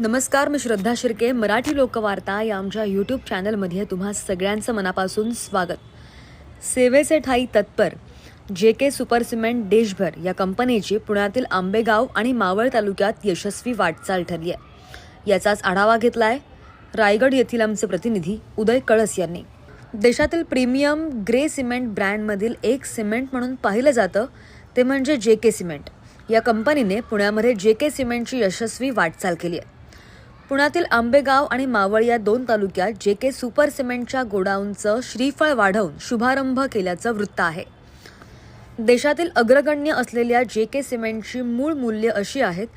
नमस्कार मी श्रद्धा शिर्के मराठी लोकवार्ता या आमच्या यूट्यूब चॅनलमध्ये तुम्हा सगळ्यांचं मनापासून स्वागत. सेवेचे ठाई तत्पर जे के सुपर सिमेंट देशभर या कंपनीची पुण्यातील आंबेगाव आणि मावळ तालुक्यात यशस्वी वाटचाल ठरली आहे. याचाच आढावा घेतला आहे रायगड येथील आमचे प्रतिनिधी उदय कळस यांनी. देशातील प्रीमियम ग्रे सिमेंट ब्रँडमधील एक सिमेंट म्हणून पाहिलं जातं ते म्हणजे जे के सिमेंट. या कंपनीने पुण्यामध्ये जे के सिमेंटची यशस्वी वाटचाल केली आहे. पुण्यातील आंबेगाव आणि मावळ या दोन तालुक्यात जे के सुपर सिमेंटच्या गोडाऊनचं श्रीफळ वाढवून शुभारंभ केल्याचं वृत्त आहे. देशातील अग्रगण्य असलेल्या जे के सिमेंटची मूळ मूल्य अशी आहेत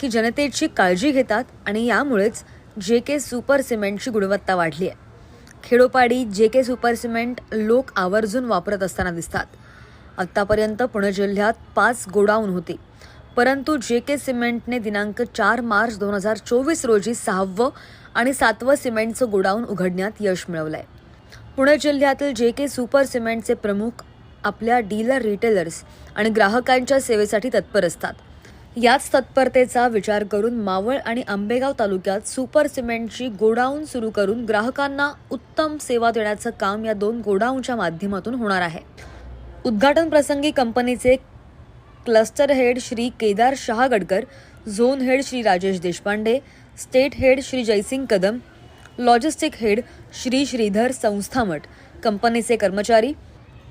की जनतेची काळजी घेतात आणि यामुळेच जे के सुपर सिमेंटची गुणवत्ता वाढली आहे. खेडोपाडी जे के सुपर सिमेंट लोक आवर्जून वापरत असताना दिसतात. आत्तापर्यंत पुणे जिल्ह्यात पाच गोडाऊन होती. परंतु जे के सिमेंटने दिनांक चार मार्च दोन हजार चोवीस रोजी सहावं आणि सातवं सिमेंटचं गोडाऊन उघडण्यात यश मिळवलंय. पुणे जिल्ह्यातील जे के सुपर सिमेंटचे प्रमुख आपल्या डीलर रिटेलर्स आणि ग्राहकांच्या सेवेसाठी तत्पर असतात. याच तत्परतेचा विचार करून मावळ आणि आंबेगाव तालुक्यात सुपर सिमेंटची गोडाऊन सुरू करून ग्राहकांना उत्तम सेवा देण्याचं काम या दोन गोडाऊनच्या माध्यमातून होणार आहे. उद्घाटन प्रसंगी कंपनीचे cluster head Shri Kedar Shahagadkar zone head Shri Rajesh Deshpande state head Shri Jaysing Kadam logistic head Shri Shridhar Sansthamath कंपनीचे कर्मचारी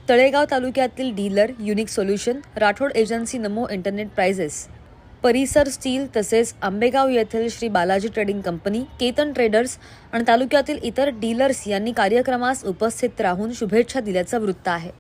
तळेगाव तालुक्यातील dealer unique solution Rathod agency Namo internet prices परिसर स्टील तसेच आंबेगाव येथील Shri Balaji trading company Ketan traders आणि तालुक्यातील इतर dealers यांनी कार्यक्रमास उपस्थित राहून शुभेच्छा दिल्याचं वृत्त आहे.